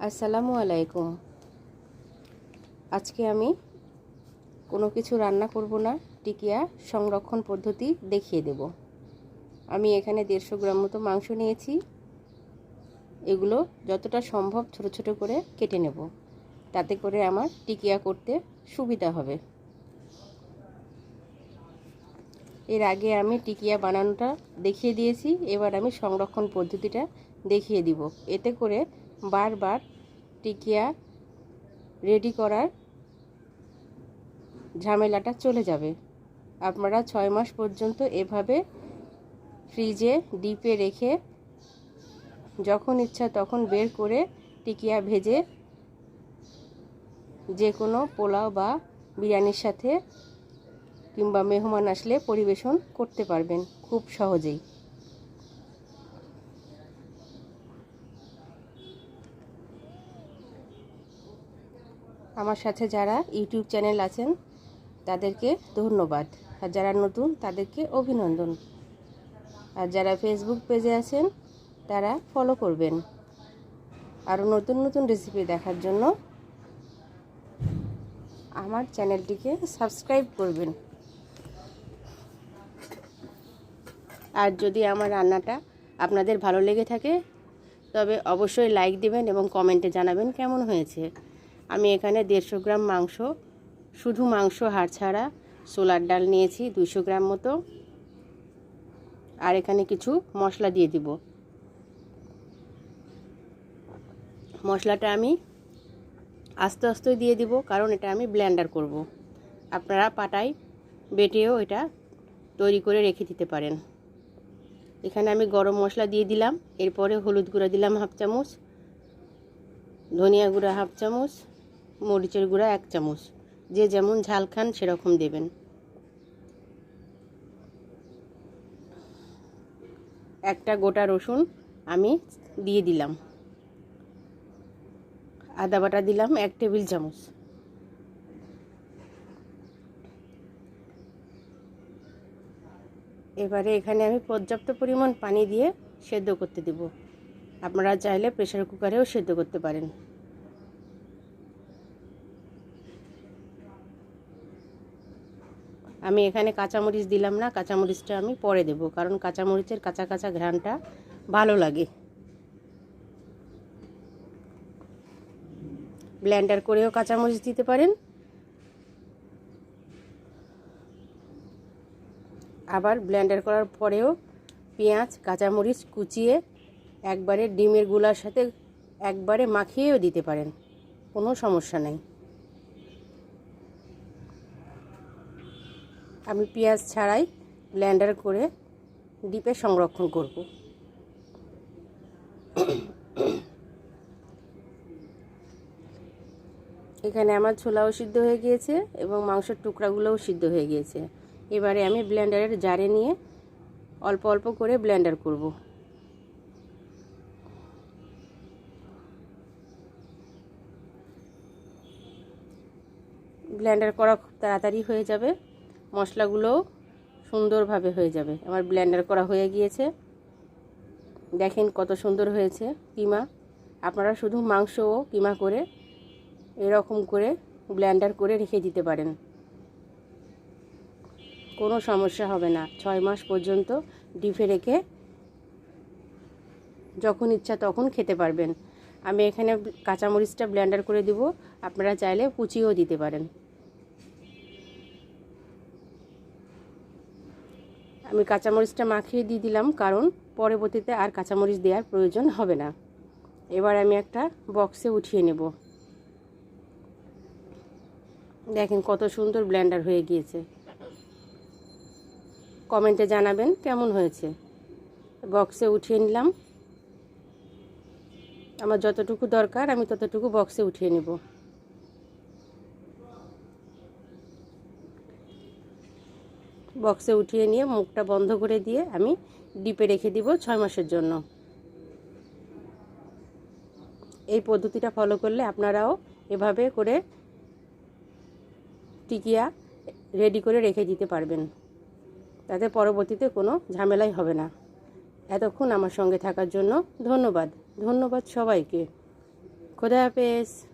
আসসালামু আলাইকুম। আজকে আমি কোনো কিছু রান্না করব না, টিকিয়া সংরক্ষণ পদ্ধতি দেখিয়ে দেব। আমি এখানে দেড়শো গ্রাম মতো মাংস নিয়েছি। এগুলো যতটা সম্ভব ছোট ছোট করে কেটে নেব। তাতে করে আমার টিকিয়া করতে সুবিধা হবে। এর আগে আমি টিকিয়া বানানোটা দেখিয়ে দিয়েছি। এবার আমি সংরক্ষণ পদ্ধতিটা দেখিয়ে দিব। এতে করে বারবার টিকিয়া রেডি করার ঝামেলাটা চলে যাবে। আপনারা ছয় মাস পর্যন্ত এভাবে ফ্রিজে ডিপে রেখে যখন ইচ্ছা তখন বের করে টিকিয়া ভেজে যে কোনো পোলাও বা বিরিয়ানির সাথে কিংবা মেহমান আসলে পরিবেশন করতে পারবেন খুব সহজেই। আমার সাথে যারা ইউটিউব চ্যানেল আছেন, তাদেরকে ধন্যবাদ। আর যারা নতুন, তাদেরকে অভিনন্দন। আর যারা ফেসবুক পেজে আছেন, তারা ফলো করবেন। আরও নতুন নতুন রেসিপি দেখার জন্য আমার চ্যানেলটিকে সাবস্ক্রাইব করবেন। আর যদি আমার রান্নাটা আপনাদের ভালো লেগে থাকে, তবে অবশ্যই লাইক দিবেন এবং কমেন্টে জানাবেন কেমন হয়েছে। আমি এখানে দেড়শো গ্রাম মাংস, শুধু মাংস হাড় ছাড়া সোলার ডাল নিয়েছি দুশো গ্রাম মতো। আর এখানে কিছু মশলা দিয়ে দিব। মশলাটা আমি আস্তে আস্তে দিয়ে দিব, কারণ এটা আমি ব্লেন্ডার করব। আপনারা পাটায় বেটেও এটা তৈরি করে রেখে দিতে পারেন। এখানে আমি গরম মশলা দিয়ে দিলাম, এরপরে হলুদ গুঁড়া দিলাম হাফ চামচ, ধনিয়া গুঁড়া হাফ চামচ মরিচের গুঁড়া এক চামচ। যে যেমন ঝাল খান সেরকম দেবেন। একটা গোটা রসুন আমি দিয়ে দিলাম। আদা বাটা দিলাম এক টেবিল চামচ। এবারে এখানে আমি পর্যাপ্ত পরিমাণ পানি দিয়ে সেদ্ধ করতে দেব। আপনারা চাইলে প্রেশার কুকারেও সেদ্ধ করতে পারেন। আমি এখানে কাঁচামরিচ দিলাম না, কাঁচামরিচটা আমি পরে দেব, কারণ কাঁচামরিচের কাঁচা কাঁচা ঘ্রাণটা ভালো লাগে। ব্ল্যান্ডার করেও কাঁচামরিচ দিতে পারেন। আবার ব্ল্যান্ডার করার পরেও পেঁয়াজ, কাঁচামরিচ কুচিয়ে একবারে ডিমেরগুলার সাথে একবারে মাখিয়েও দিতে পারেন, কোনো সমস্যা নেই। আমি পেঁয়াজ ছাড়াই ব্লেন্ডার করে ডিপে সংরক্ষণ করব। এখানে আমার ছোলাও সিদ্ধ হয়ে গিয়েছে এবং মাংসের টুকরাগুলোও সিদ্ধ হয়ে গিয়েছে। এবারে আমি ব্লেন্ডারের জারে নিয়ে অল্প অল্প করে ব্লেন্ডার করব। ব্লেন্ডার করা খুব তাড়াতাড়ি হয়ে যাবে। মশলাগুলোও সুন্দরভাবে হয়ে যাবে। আমার ব্লেন্ডার করা হয়ে গিয়েছে। দেখেন কত সুন্দর হয়েছে কিমা। আপনারা শুধু মাংসও কিমা করে এরকম করে ব্লেন্ডার করে রেখে দিতে পারেন। কোনো সমস্যা হবে না। ছয় মাস পর্যন্ত ডিফে রেখে যখন ইচ্ছা তখন খেতে পারবেন। আমি এখানে কাঁচামরিচটা ব্লেন্ডার করে দিব। আপনারা চাইলে কুচিও দিতে পারেন। আমি কাঁচামরিচটা মাখিয়ে দিয়ে দিলাম, কারণ পরবর্তীতে আর কাঁচামরিচ দেওয়ার প্রয়োজন হবে না। এবার আমি একটা বক্সে উঠিয়ে নেব। দেখেন কত সুন্দর ব্ল্যান্ডার হয়ে গিয়েছে। কমেন্টে জানাবেন কেমন হয়েছে। বক্সে উঠিয়ে নিলাম। আমার যতটুকু দরকার, আমি ততটুকু বক্সে উঠিয়ে নেব। বক্সে উঠিয়ে নিয়ে মুখটা বন্ধ করে দিয়ে আমি ডিপে রেখে দিব ছয় মাসের জন্য। এই পদ্ধতিটা ফলো করলে আপনারাও এভাবে করে টিকিয়া রেডি করে রেখে দিতে পারবেন। তাতে পরবর্তীতে কোনো ঝামেলাই হবে না। এতক্ষণ আমার সঙ্গে থাকার জন্য ধন্যবাদ। ধন্যবাদ সবাইকে। খোদা হাফেজ।